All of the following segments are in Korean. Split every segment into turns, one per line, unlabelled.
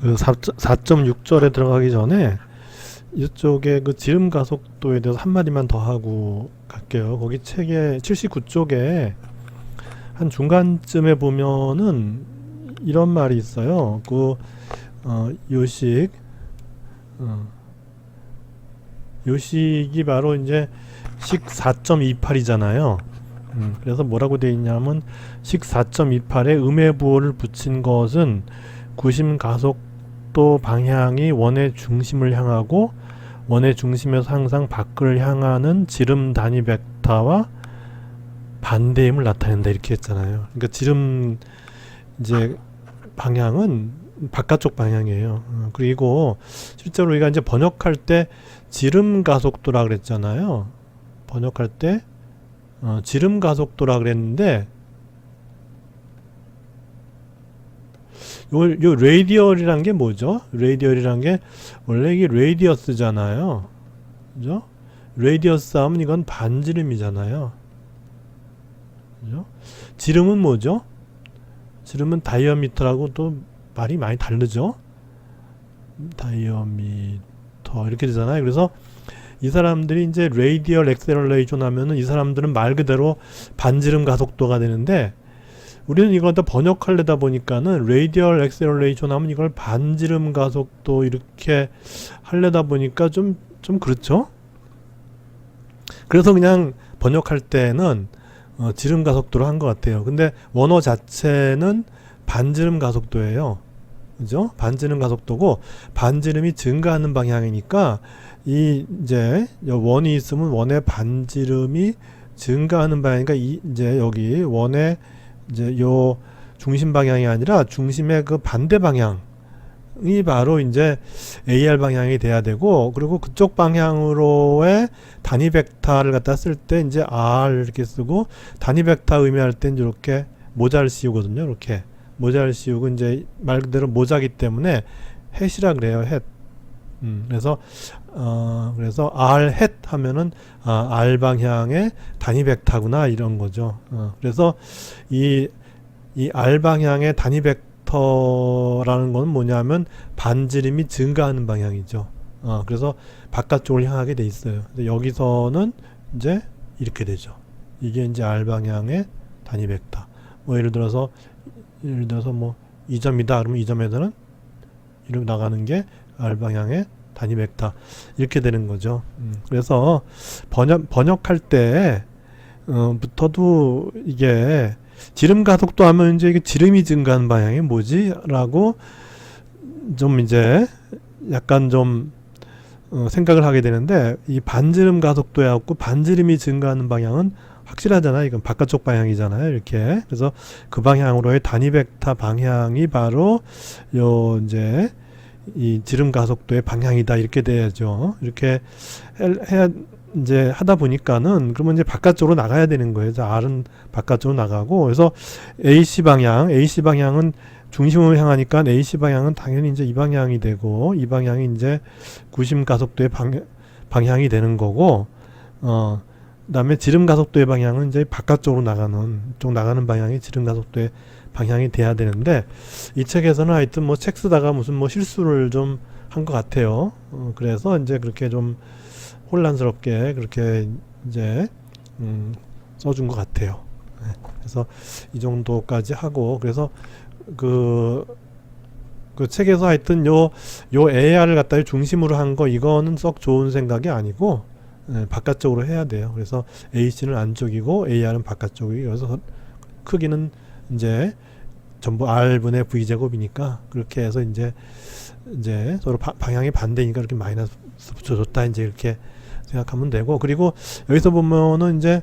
그 4.6절에 들어가기 전에 이쪽에 그 지름 가속도에 대해서 한 마디만 더 하고 갈게요. 거기 책에 79쪽에 한 중간쯤에 보면은 이런 말이 있어요. 그 어, 요식 어, 요식이 바로 이제 식 4.28이잖아요. 음, 그래서 뭐라고 돼 있냐면 식 4.28에 음의 부호를 붙인 것은 구심 가속 도 방향이 원의 중심을 향하고 원의 중심에서 항상 밖을 향하는 지름 단위 벡터와 반대임을 나타낸다 이렇게 했잖아요. 그러니까 지름 이제 방향은 바깥쪽 방향이에요. 어, 그리고 실제로 우리가 이제 번역할 때 지름 가속도라 그랬잖아요. 번역할 때 어, 지름 가속도라 그랬는데 요, 요 레이디얼이란 게 뭐죠? 레이디얼이란 게 원래 이게 레이디어스잖아요. 그죠? 레이디어스 하면 이건 반지름이잖아요. 그죠? 지름은 뭐죠? 지름은 다이어미터라고 또 말이 많이 다르죠? 다이어미터 이렇게 되잖아요. 그래서 이 사람들이 이제 레이디얼 엑셀러레이션 하면은 이 사람들은 말 그대로 반지름 가속도가 되는데 우리는 이걸 다 번역하려다 보니까는 레이디얼 엑셀러레이션 하면 이걸 반지름 가속도 이렇게 하려다 보니까 좀 좀 그렇죠. 그래서 그냥 번역할 때는 어, 지름 가속도로 한 것 같아요. 근데 원어 자체는 반지름 가속도예요. 그죠? 반지름 가속도고 반지름이 증가하는 방향이니까 이 이제 원이 있으면 원의 반지름이 증가하는 방향이니까 이 이제 여기 원의 이제 요 중심 방향이 아니라 중심의 그 반대 방향 이 바로 이제 AR 방향이 돼야 되고 그리고 그쪽 방향으로의 단위 벡터를 갖다 쓸 때 이제 R 이렇게 쓰고 단위 벡터 의미할 땐 이렇게 모자를 씌우거든요. 이렇게 모자를 씌우고 이제 말 그대로 모자기 때문에 햇이라 그래요. 햇. 음, 그래서 어 그래서 R 햇 하면은 아, R 방향의 단위 벡터구나 이런 거죠. 어, 그래서 이 이 R 방향의 단위 벡터라는 건 뭐냐면 반지름이 증가하는 방향이죠. 어, 그래서 바깥쪽을 향하게 돼 있어요. 여기서는 이제 이렇게 되죠. 이게 이제 R 방향의 단위 벡터. 뭐 예를 들어서 예를 들어서 뭐 2점이다 그러면 이 점에서는 이렇게 나가는 게 R 방향의 단위 벡터 이렇게 되는 거죠. 음, 그래서 번역 번역할 때 어, 부터도 이게 지름 가속도 하면 이제 이게 지름이 증가하는 방향이 뭐지라고 좀 이제 약간 좀 어, 생각을 하게 되는데 이 반지름 가속도에 갖고 반지름이 증가하는 방향은 확실하잖아요. 이건 바깥쪽 방향이잖아요. 이렇게. 그래서 그 방향으로의 단위 벡터 방향이 바로 요 이제 이 지름 가속도의 방향이다. 이렇게 돼야죠. 이렇게 해- 해야 이제 하다 보니까는 그러면 이제 바깥쪽으로 나가야 되는 거예요. 그래서 R은 바깥쪽으로 나가고 그래서 AC 방향, AC 방향은 중심을 향하니까 AC 방향은 당연히 이제 이 방향이 되고 이 방향이 이제 구심 가속도의 방, 방향이 되는 거고 어 그다음에 지름 가속도의 방향은 이제 바깥쪽으로 나가는 쪽 나가는 방향이 지름 가속도의 방향이 돼야 되는데 이 책에서는 하여튼 뭐 책 쓰다가 무슨 뭐 실수를 좀 한 것 같아요. 어, 그래서 이제 그렇게 좀 혼란스럽게 그렇게 이제 음, 써준 것 같아요. 네, 그래서 이 정도까지 하고 그래서 그, 그 책에서 하여튼 요, 요 AR을 갖다 중심으로 한 거 이거는 썩 좋은 생각이 아니고 예, 바깥쪽으로 해야 돼요. 그래서 AC는 안쪽이고 AR은 바깥쪽이고 그래서 크기는 이제 전부 R분의 V 제곱이니까 그렇게 해서 이제 이제 서로 바- 방향이 반대니까 이렇게 마이너스 붙여줬다 이제 이렇게 생각하면 되고 그리고 여기서 보면은 이제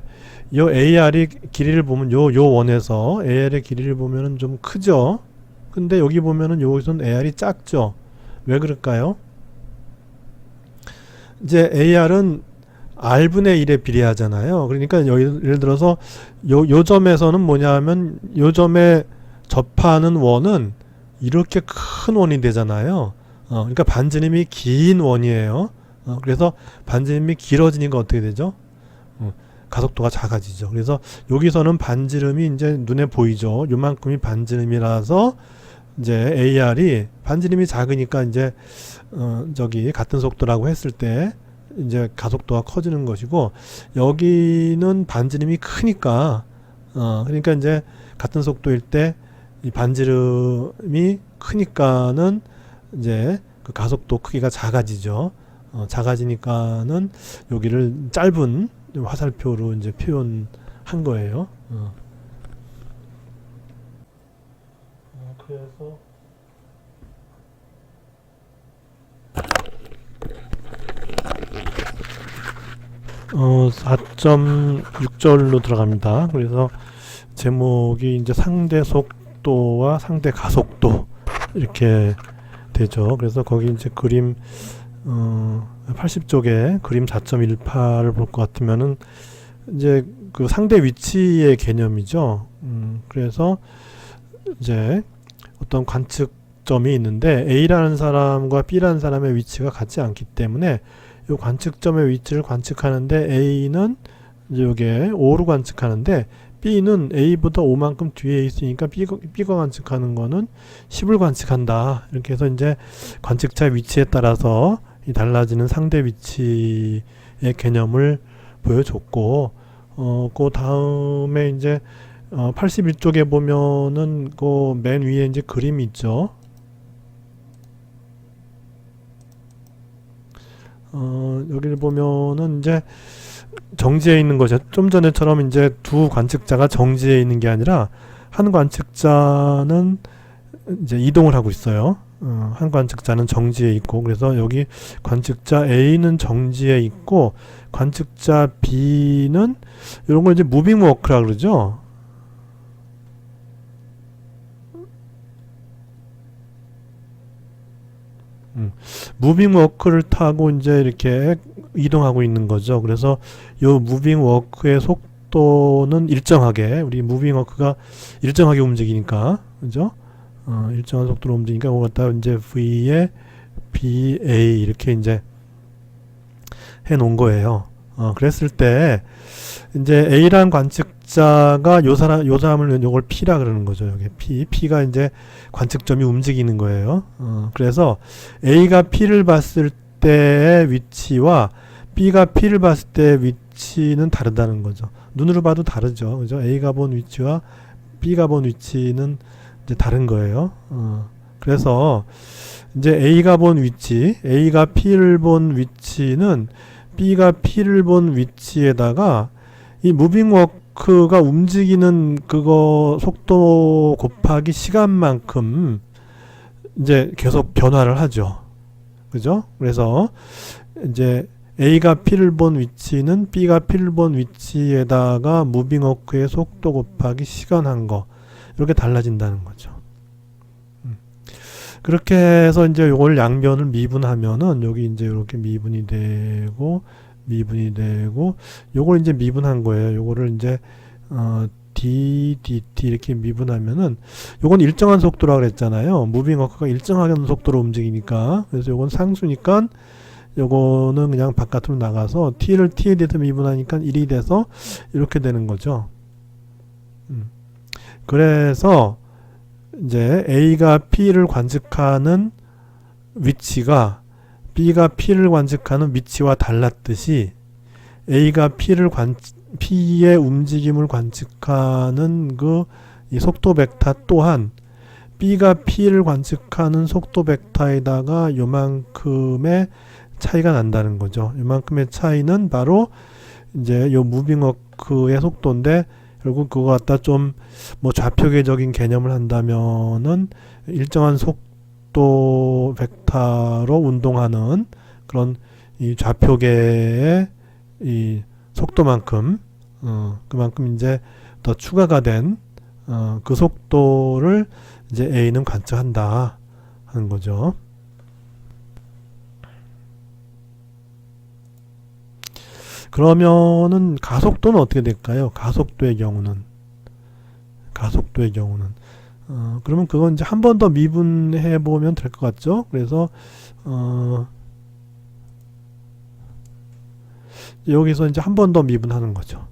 요 AR이 길이를 보면 요 요 원에서 AR의 길이를 보면은 좀 크죠. 근데 여기 보면은 여기서는 AR이 작죠. 왜 그럴까요? 이제 AR은 R분의 1에 비례하잖아요. 그러니까 예를 들어서 요, 요 점에서는 뭐냐면 요 점에 접하는 원은 이렇게 큰 원이 되잖아요. 어, 그러니까 반지름이 긴 원이에요. 어, 그래서 반지름이 길어지니까 어떻게 되죠? 어, 가속도가 작아지죠. 그래서 여기서는 반지름이 이제 눈에 보이죠. 요만큼이 반지름이라서 이제 AR이 반지름이 작으니까 이제 어 저기 같은 속도라고 했을 때 이제 가속도가 커지는 것이고 여기는 반지름이 크니까 어 그러니까 이제 같은 속도일 때 이 반지름이 크니까는 이제 그 가속도 크기가 작아지죠. 어, 작아지니까는 여기를 짧은 화살표로 이제 표현한 거예요. 어. 어, 그래서 어 4.6절로 들어갑니다. 그래서 제목이 이제 상대 속도와 상대 가속도 이렇게 되죠. 그래서 거기 이제 그림 어 80쪽에 그림 4.18을 볼 것 같으면은 이제 그 상대 위치의 개념이죠. 음 그래서 이제 어떤 관측점이 있는데 A라는 사람과 B라는 사람의 위치가 같지 않기 때문에 이 관측점의 위치를 관측하는데 A는 요게 5로 관측하는데 B는 A보다 5만큼 뒤에 있으니까 B가, B가 관측하는 거는 10을 관측한다. 이렇게 해서 이제 관측자 위치에 따라서 이 달라지는 상대 위치의 개념을 보여줬고, 어, 그 다음에 이제 어, 81쪽에 보면은 그 맨 위에 이제 그림이 있죠. 어, 여기를 보면은 이제 정지해 있는 거죠. 좀 전에처럼 이제 두 관측자가 정지해 있는 게 아니라 한 관측자는 이제 이동을 하고 있어요. 어, 한 관측자는 정지해 있고 그래서 여기 관측자 A는 정지해 있고 관측자 B는 이런 걸 이제 무빙 워크라 그러죠. 음, 무빙 워크를 타고 이제 이렇게 이동하고 있는 거죠. 그래서 요 무빙 워크의 속도는 일정하게 우리 무빙 워크가 일정하게 움직이니까 그죠? 어, 일정한 속도로 움직이니까 그거 갖다 이제 V에 BA 이렇게 이제 해 놓은 거예요. 어, 그랬을 때 이제 A란 관측 자가 요 사람 요 사람을 요걸 P라 그러는 거죠. 여기 P P가 이제 관측점이 움직이는 거예요. 어, 그래서 A가 P를 봤을 때의 위치와 B가 P를 봤을 때 위치는 다르다는 거죠. 눈으로 봐도 다르죠. 그죠? A가 본 위치와 B가 본 위치는 이제 다른 거예요. 어, 그래서 이제 A가 본 위치, A가 P를 본 위치는 B가 P를 본 위치에다가 이 무빙 워크 가 움직이는 그거 속도 곱하기 시간만큼 이제 계속 변화를 하죠. 그죠? 그래서 이제 A가 P를 본 위치는 B가 P를 본 위치에다가 무빙 워크의 속도 곱하기 시간 한 거 이렇게 달라진다는 거죠. 음. 그렇게 해서 이제 요걸 양변을 미분하면은 여기 이제 이렇게 미분이 되고 미분이 되고 요걸 이제 미분한 거예요. 요거를 이제 어 d dt 이렇게 미분하면은 요건 일정한 속도라 그랬잖아요. 무빙 워크가 일정한 속도로 움직이니까 그래서 요건 상수니까 요거는 그냥 바깥으로 나가서 t를 t에 대해서 미분하니까 1이 돼서 이렇게 되는 거죠. 음. 그래서 이제 a가 p를 관측하는 위치가 b가 p를 관측하는 위치와 달랐듯이 a가 p를 관 p의 움직임을 관측하는 그이 속도 벡터 또한 b가 p를 관측하는 속도 벡터에다가 요만큼의 차이가 난다는 거죠. 요만큼의 차이는 바로 이제 요 무빙 워크의 속도인데 결국 그거 갖다 좀 뭐 좌표계적인 개념을 한다면은 일정한 속 도 벡터로 운동하는 그런 이 좌표계의 이 속도만큼 어 그만큼 이제 더 추가가 된어그 속도를 이제 A는 관측한다 하는 거죠. 그러면은 가속도는 어떻게 될까요? 가속도의 경우는 가속도의 경우는 어, 그러면 그건 이제 한 번 더 미분해 보면 될 것 같죠? 그래서 어, 여기서 이제 한 번 더 미분하는 거죠.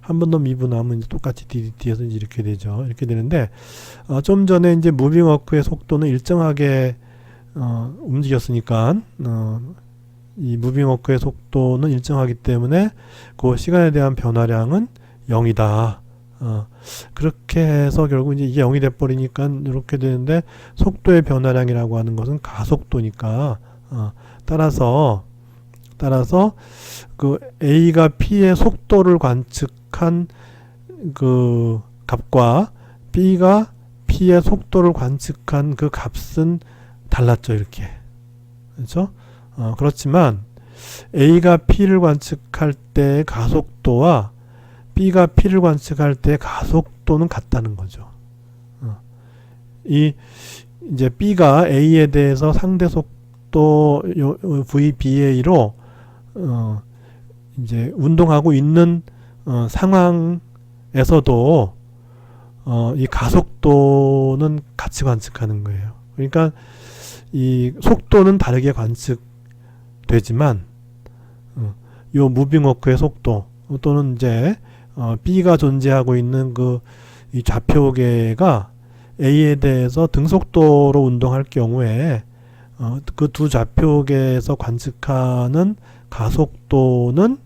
한 번 더 미분하면 이제 똑같이 ddt에서 이제 이렇게 되죠. 이렇게 되는데 어, 좀 전에 이제 무빙 워크의 속도는 일정하게 어, 움직였으니까 어, 이 무빙 워크의 속도는 일정하기 때문에 그 시간에 대한 변화량은 0이다. 어, 그렇게 해서 결국 이제 이게 0이 돼 버리니까 이렇게 되는데 속도의 변화량이라고 하는 것은 가속도니까 어, 따라서 따라서 그 A가 P의 속도를 관측한 그 값과 B가 P의 속도를 관측한 그 값은 달랐죠 이렇게 그렇죠? 어, 그렇지만 A가 P를 관측할 때 가속도와 B가 P를 관측할 때 가속도는 같다는 거죠. 어. 이 이제 B가 A에 대해서 상대 속도 요- 요 VBA로 어 이제 운동하고 있는 어 상황에서도 어 이 가속도는 같이 관측하는 거예요. 그러니까 이 속도는 다르게 관측되지만 어, 요 무빙 워크의 속도 또는 이제 어, B가 존재하고 있는 그 이 좌표계가 A에 대해서 등속도로 운동할 경우에 어, 그 두 좌표계에서 관측하는 가속도는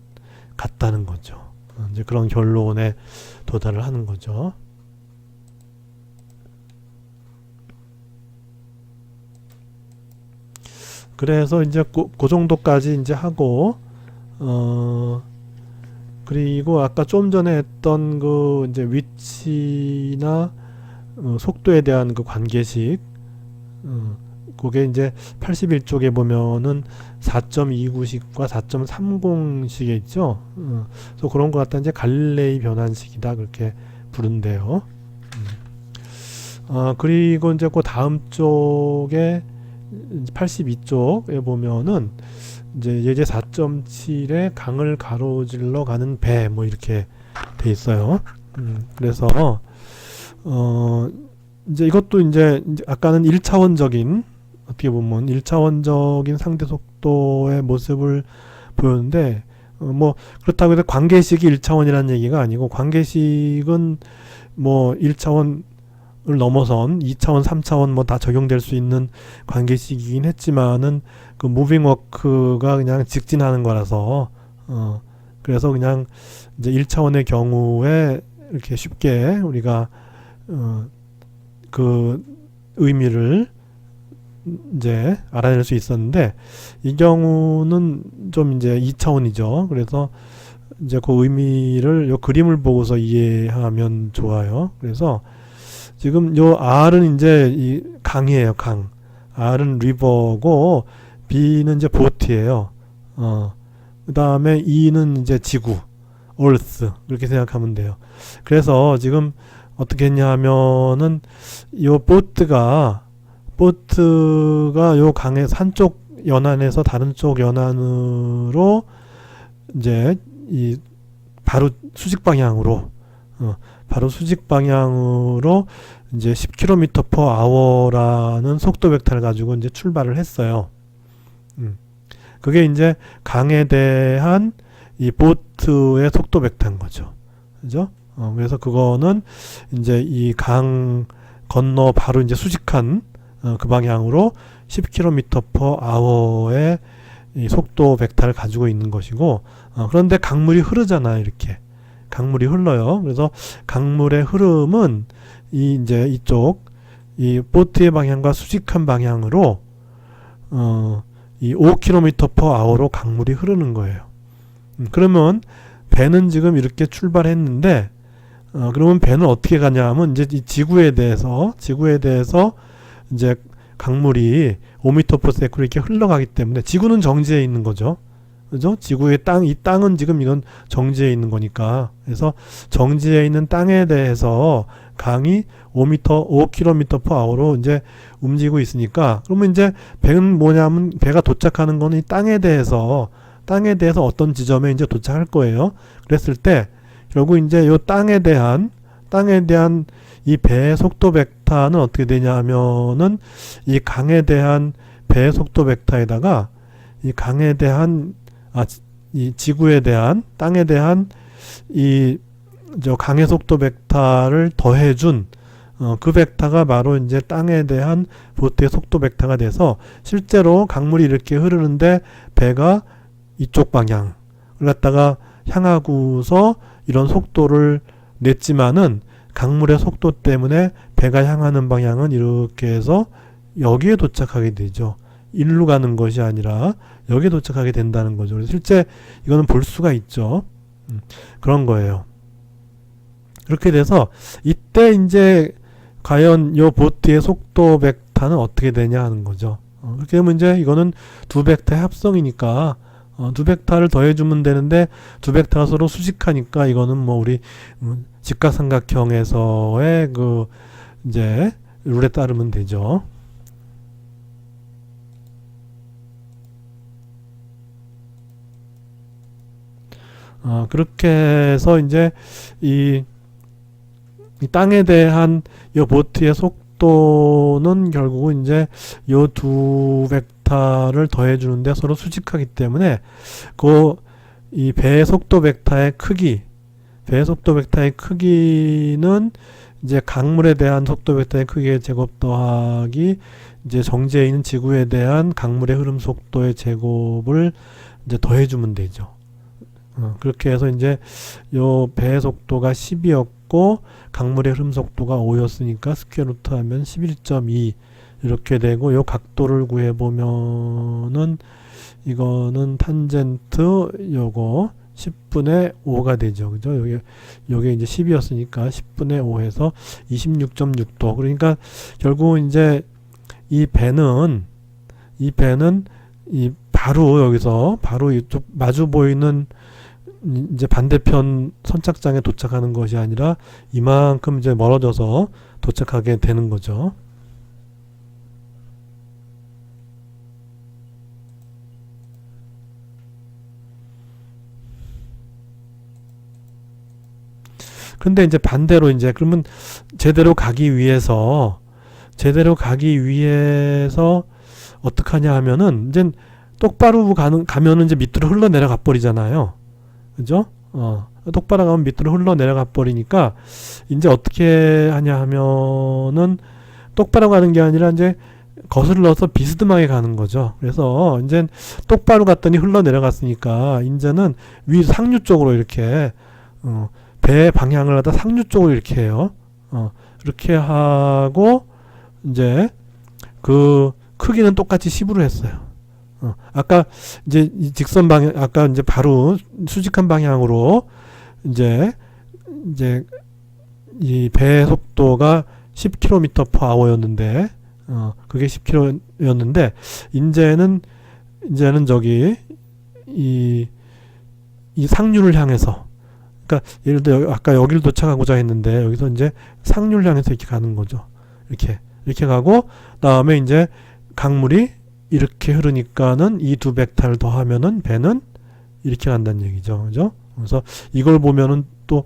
같다는 거죠. 어, 이제 그런 결론에 도달을 하는 거죠. 그래서 이제 그, 그 정도까지 이제 하고 어 그리고 아까 좀 전에 했던 그 이제 위치나 어, 속도에 대한 그 관계식 어, 그게 이제 81쪽에 보면은 4.29식과 4.30식에 있죠. 어, 그래서 그런 것 같다 이제 갈릴레이 변환식이다 그렇게 부른대요. 음. 어, 그리고 이제 그 다음 쪽에 82쪽에 보면은 이제 예제 4.7에 강을 가로질러 가는 배 뭐 이렇게 돼 있어요. 음, 그래서 어 이제 이것도 이제, 아까는 1차원적인 어떻게 보면 1차원적인 상대 속도의 모습을 보였는데 어, 뭐 그렇다고 해서 관계식이 1차원이라는 얘기가 아니고 관계식은 뭐 1차원 을 넘어선 2차원, 3차원 뭐 다 적용될 수 있는 관계식이긴 했지만은 그 무빙 워크가 그냥 직진하는 거라서 어 그래서 그냥 이제 1차원의 경우에 이렇게 쉽게 우리가 어 그 의미를 이제 알아낼 수 있었는데 이 경우는 좀 이제 2차원이죠. 그래서 이제 그 의미를 요 그림을 보고서 이해하면 좋아요. 그래서 지금 요 R은 이제 이 강이에요, 강. R은 리버고 B는 이제 보트예요. 어. 그다음에 E는 이제 지구, Earth 이렇게 생각하면 돼요. 그래서 지금 어떻게 했냐 하면은 요 보트가 보트가 요 강의 한쪽 연안에서 다른 쪽 연안으로 이제 이 바로 수직 방향으로 어, 바로 수직 방향으로 이제 10km per hour라는 속도 벡터를 가지고 이제 출발을 했어요. 음. 그게 이제 강에 대한 이 보트의 속도 벡터인 거죠. 그죠? 어, 그래서 그거는 이제 이 강 건너 바로 이제 수직한 어, 그 방향으로 10km per hour의 이 속도 벡터를 가지고 있는 것이고 어, 그런데 강물이 흐르잖아요 이렇게 강물이 흘러요 그래서 강물의 흐름은 이 이제 이쪽 이 보트의 방향과 수직한 방향으로 어, 이 5km per hour로 강물이 흐르는 거예요 음, 그러면 배는 지금 이렇게 출발했는데 어, 그러면 배는 어떻게 가냐 하면 이제 이 지구에 대해서 지구에 대해서 이제 강물이 5m per s 이렇게 흘러가기 때문에 지구는 정지해 있는 거죠. 그죠? 지구의 땅, 이 땅은 지금 이건 정지해 있는 거니까. 그래서 정지해 있는 땅에 대해서 강이 5m, 5km per hour로 이제 움직이고 있으니까 그러면 이제 배는 뭐냐면 배가 도착하는 거는 이 땅에 대해서 땅에 대해서 어떤 지점에 이제 도착할 거예요. 그랬을 때 결국 이제 요 땅에 대한 땅에 대한 이 배의 속도 벡터는 어떻게 되냐 하면은 이 강에 대한 배의 속도 벡터에다가 이 강에 대한 아 이 지구에 대한 땅에 대한 이 저 강의 속도 벡터를 더해준 어, 그 벡터가 바로 이제 땅에 대한 보트의 속도 벡터가 돼서 실제로 강물이 이렇게 흐르는데 배가 이쪽 방향을 갖다가 향하고서 이런 속도를 냈지만은 강물의 속도 때문에 배가 향하는 방향은 이렇게 해서 여기에 도착하게 되죠. 일로 가는 것이 아니라 여기에 도착하게 된다는 거죠. 실제 이거는 볼 수가 있죠. 음, 그런 거예요. 그렇게 돼서 이때 이제 과연 요 보트의 속도 벡터는 어떻게 되냐 하는 거죠. 어, 그렇게 되면 이제 이거는 두 벡터의 합성이니까 어, 두 벡터를 더해주면 되는데 두 벡터가 서로 수직하니까 이거는 뭐 우리 음, 직각삼각형에서의 그 이제 룰에 따르면 되죠. 어, 그렇게 해서 이제 이, 이 땅에 대한 이 보트의 속도는 결국은 이제 요두 벡터를 더해 주는데 서로 수직하기 때문에 그 이 배의 속도 벡터의 크기 배의 속도 벡터의 크기는 이제 강물에 대한 속도 벡터의 크기의 제곱 더하기 이제 정지해 있는 지구에 대한 강물의 흐름 속도의 제곱을 이제 더해 주면 되죠. 어, 그렇게 해서 이제 요 배의 속도가 10이었고 강물의 흐름 속도가 5였으니까 스퀘어 루트 하면 11.2 이렇게 되고 요 각도를 구해 보면은 이거는 탄젠트 요거 10분의 5가 되죠. 그죠? 여기 요게 이제 10이었으니까 10분의 5해서 26.6도. 그러니까 결국 이제 이 배는 이 배는 이 바로 여기서 바로 이쪽 마주 보이는 이제 반대편 선착장에 도착하는 것이 아니라 이만큼 이제 멀어져서 도착하게 되는 거죠. 근데 이제 반대로 이제 그러면 제대로 가기 위해서 제대로 가기 위해서 어떡하냐 하면은 이제 똑바로 가는 가면은 이제 밑으로 흘러 내려가 버리잖아요. 그죠? 어, 똑바로 가면 밑으로 흘러 내려가 버리니까 이제 어떻게 하냐 하면은 똑바로 가는 게 아니라 이제 거슬러서 비스듬하게 가는 거죠. 그래서 이제 똑바로 갔더니 흘러 내려갔으니까 이제는 위 상류 쪽으로 이렇게 어, 배 방향을 갖다 상류 쪽으로 이렇게 해요. 어, 이렇게 하고 이제 그 크기는 똑같이 10으로 했어요. 어, 아까 이제 이 직선 방향 아까 이제 바로 수직한 방향으로 이제 이제 이 배 속도가 10km per hour였는데 어 그게 10km였는데 이제는 이제는 저기 이 이 상류를 향해서 그러니까 예를 들어 아까 여기를 도착하고자 했는데 여기서 이제 상류를 향해서 이렇게 가는 거죠. 이렇게 이렇게 가고 다음에 이제 강물이 이렇게 흐르니까는 이 두 벡터를 더하면은 배는 이렇게 간다는 얘기죠. 그죠? 그래서 이걸 보면은 또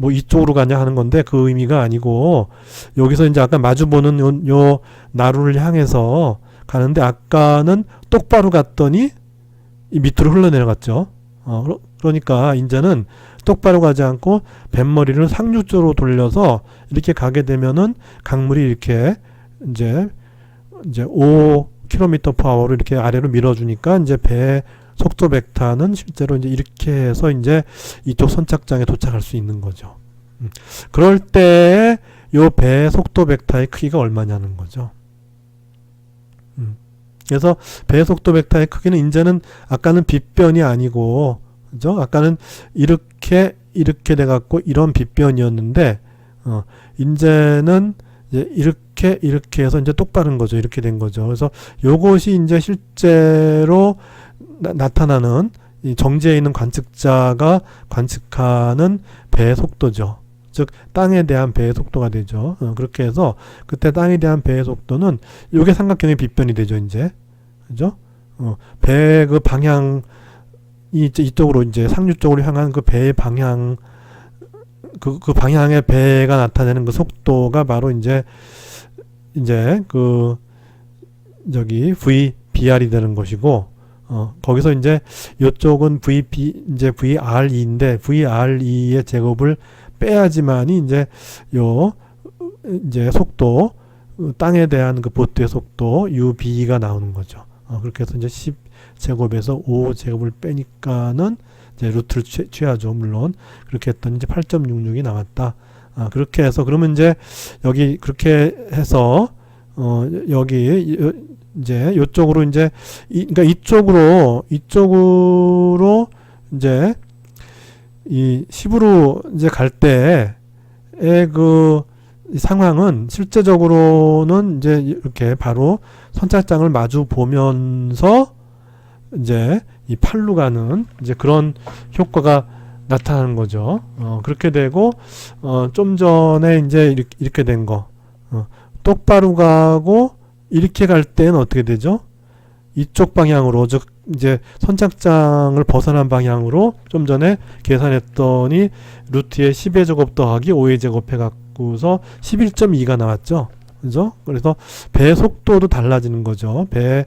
뭐 이쪽으로 가냐 하는 건데 그 의미가 아니고 여기서 이제 아까 마주 보는 요, 요 나루를 향해서 가는데 아까는 똑바로 갔더니 이 밑으로 흘러내려갔죠. 어, 그러- 그러니까 이제는 똑바로 가지 않고 뱃머리를 쪽으로 돌려서 이렇게 가게 되면은 강물이 이렇게 이제 이제 5km per hour로 이렇게 아래로 밀어주니까 이제 배 속도 벡터는 실제로 이제 이렇게 해서 이제 이쪽 선착장에 도착할 수 있는 거죠. 음. 그럴 때 요 배 속도 벡터의 크기가 얼마냐는 거죠. 음. 그래서 배 속도 벡터의 크기는 이제는 아까는 빗변이 아니고 그죠? 아까는 이렇게 이렇게 돼 갖고 이런 빗변이었는데 어 이제는 이제 이렇게 이렇게 해서 이제 똑바른 거죠. 이렇게 된 거죠. 그래서 요것이 이제 실제로 나, 타나는이 정지해 있는 관측자가 관측하는 배의 속도죠. 즉 땅에 대한 배의 속도가 되죠. 어, 그렇게 해서 그때 땅에 대한 배의 속도는 요게 삼각형의 빗변이 되죠. 이제 그죠? 어, 배그 방향 이 이쪽으로 이제 상류 쪽으로 향한 그 배의 방향 그, 그 방향의 배가 나타내는 그 속도가 바로 이제 이제 그 저기 VBR이 되는 것이고 어 거기서 이제 요쪽은 VB 이제 VRE인데 VRE의 제곱을 빼야지만이 이제 요 이제 속도 어, 땅에 대한 그 보트의 속도 UB가 나오는 거죠. 어, 그렇게 해서 이제 10 제곱에서 5 제곱을 빼니까는 이제 루트를 취, 취하죠. 물론 그렇게 했더니 이제 8.66이 나왔다. 아, 그렇게 해서 그러면 이제 여기 그렇게 해서 어 여기 요- 이제 요쪽으로 이제 이, 그러니까 이쪽으로 이쪽으로 이제 이 10으로 이제 갈 때의 그 상황은 실제적으로는 이제 이렇게 바로 선착장을 마주 보면서 이제 이 팔로 가는 이제 그런 효과가 나타나는 거죠. 어, 그렇게 되고 어, 좀 전에 이제 이렇게, 이렇게 된 거. 어, 똑바로 가고 이렇게 갈 때는 어떻게 되죠? 이쪽 방향으로 즉 이제 선착장을 벗어난 방향으로 좀 전에 계산했더니 루트의 10의 제곱 더하기 5의 제곱 해갖고서 11.2가 나왔죠. 그죠? 그래서 배 속도도 달라지는 거죠. 배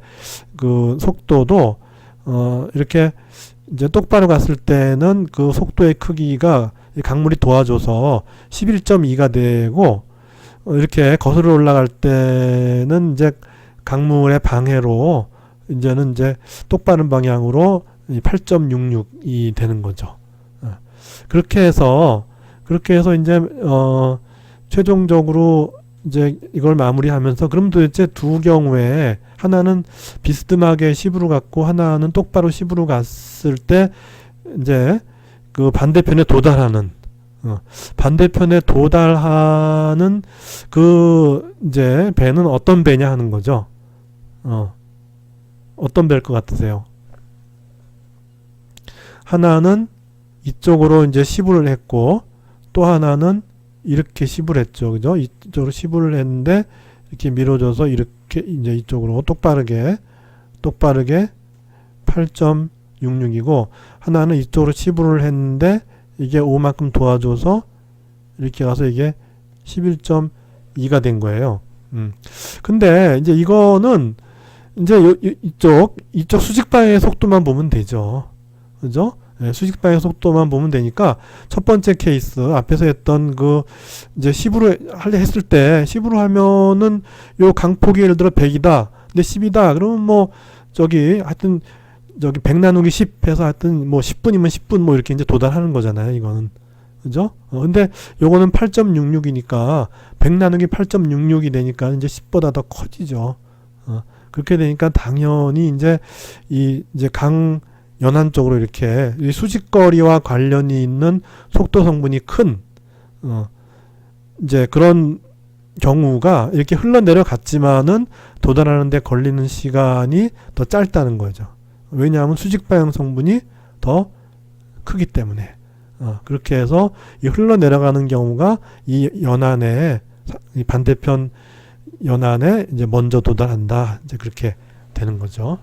그 속도도 어 이렇게 이제 똑바로 갔을 때는 그 속도의 크기가 이 강물이 도와줘서 11.2가 되고 어, 이렇게 거슬러 올라갈 때는 이제 강물의 방해로 이제는 이제 똑바른 방향으로 8.66이 되는 거죠. 어, 그렇게 해서 그렇게 해서 이제 어 최종적으로 이제 이걸 마무리하면서 그럼 도대체 두 경우에 하나는 비스듬하게 10으로 갔고 하나는 똑바로 10으로 갔을 때 이제 그 반대편에 도달하는 어, 반대편에 도달하는 그 이제 배는 어떤 배냐 하는 거죠. 어, 어떤 배일 것 같으세요? 하나는 이쪽으로 이제 10을 했고 또 하나는 이렇게 10을 했죠. 그죠? 이쪽으로 10을 했는데 이렇게 밀어줘서 이렇게 이제 이쪽으로 똑바르게 똑바르게 8.66이고 하나는 이쪽으로 10을 했는데 이게 5만큼 도와줘서 이렇게 가서 이게 11.2가 된 거예요. 음. 근데 이제 이거는 이제 요, 요- 이쪽 이쪽 수직 방향의 속도만 보면 되죠. 그죠? 예, 수직 방향 속도만 보면 되니까 첫 번째 케이스 앞에서 했던 그 이제 10으로 하려 했을 때 10으로 하면은 요 강폭이 예를 들어 100이다. 근데 10이다. 그러면 뭐 저기 하여튼 저기 100 나누기 10 해서 하여튼 뭐 10분이면 10분 뭐 이렇게 이제 도달하는 거잖아요. 이거는. 그죠? 어, 근데 요거는 8.66이니까 100 나누기 8.66이 되니까 이제 10보다 더 커지죠. 어, 그렇게 되니까 당연히 이제 이 이제 강 연안 쪽으로 이렇게 이 수직거리와 관련이 있는 속도 성분이 큰 어, 이제 그런 경우가 이렇게 흘러내려갔지만은 도달하는데 걸리는 시간이 더 짧다는 거죠. 왜냐하면 수직 방향 성분이 더 크기 때문에 어, 그렇게 해서 이 흘러내려가는 경우가 이 연안에 사- 이 반대편 연안에 이제 먼저 도달한다 이제 그렇게 되는 거죠.